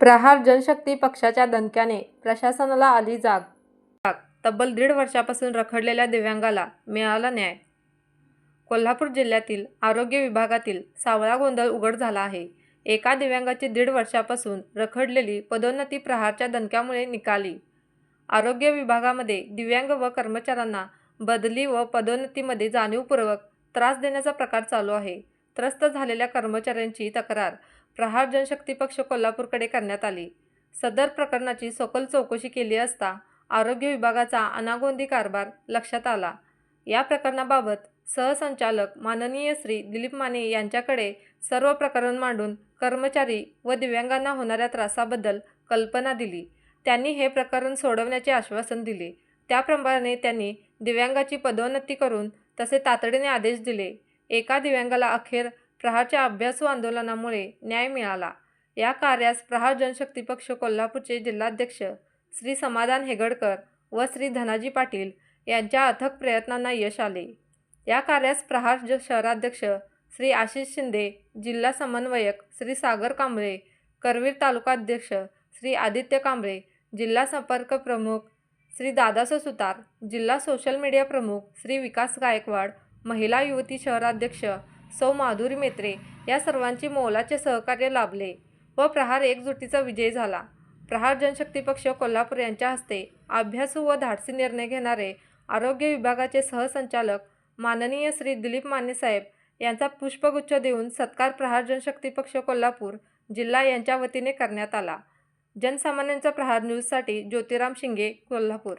प्रहार जनशक्ती पक्षाच्या दणक्याने प्रशासनाला आली जाग. जाग. तब्बल दीड वर्षापासून रखडलेल्या दिव्यांगाला मिळाला न्याय. कोल्हापूर जिल्ह्यातील आरोग्य विभागातील सावळा गोंधळ उघड झाला आहे. एका दिव्यांगाची दीड वर्षापासून रखडलेली पदोन्नती प्रहारच्या दणक्यामुळे निकाली. आरोग्य विभागामध्ये दिव्यांग व कर्मचाऱ्यांना बदली व पदोन्नतीमध्ये जाणीवपूर्वक त्रास देण्याचा प्रकार चालू आहे. त्रस्त झालेल्या कर्मचाऱ्यांची तक्रार प्रहार जनशक्ती पक्ष कोल्हापूरकडे करण्यात आली. सदर प्रकरणाची सखोल चौकशी केली असता आरोग्य विभागाचा अनागोंदी कारभार लक्षात आला. या प्रकरणाबाबत सहसंचालक माननीय श्री दिलीप माने यांच्याकडे सर्व प्रकरण मांडून कर्मचारी व दिव्यांगांना होणाऱ्या त्रासाबद्दल कल्पना दिली. त्यांनी हे प्रकरण सोडवण्याचे आश्वासन दिले. त्याप्रमाणे त्यांनी दिव्यांगाची पदोन्नती करून तसे तातडीने आदेश दिले. एका दिव्यांगाला अखेर प्रहारच्या अभ्यासू आंदोलनामुळे न्याय मिळाला. या कार्यास प्रहार जनशक्ती पक्ष कोल्हापूरचे जिल्हाध्यक्ष श्री समाधान हेगडकर व श्री धनाजी पाटील यांच्या अथक प्रयत्नांना यश आले. या कार्यास प्रहार ज शहराध्यक्ष श्री आशिष शिंदे जिल्हा समन्वयक श्री सागर कांबळे करवीर तालुकाध्यक्ष श्री आदित्य कांबळे जिल्हा संपर्क प्रमुख श्री दादासो सुतार जिल्हा सोशल मीडिया प्रमुख श्री विकास गायकवाड महिला युवती शहराध्यक्ष सौ माधुरी मेत्रे या सर्वांचे मोलाचे सहकार्य लाभले व प्रहार एकजुटीचा विजय झाला. प्रहार जनशक्ती पक्ष कोल्हापूर यांच्या हस्ते अभ्यासू व धाडसी निर्णय घेणारे आरोग्य विभागाचे सहसंचालक माननीय श्री दिलीप मानेसाहेब यांचा पुष्पगुच्छ देऊन सत्कार प्रहार जनशक्ती पक्ष कोल्हापूर जिल्हा यांच्या वतीने करण्यात आला. जनसामान्यांचा प्रहार न्यूजसाठी ज्योतिराम शिंगे कोल्हापूर.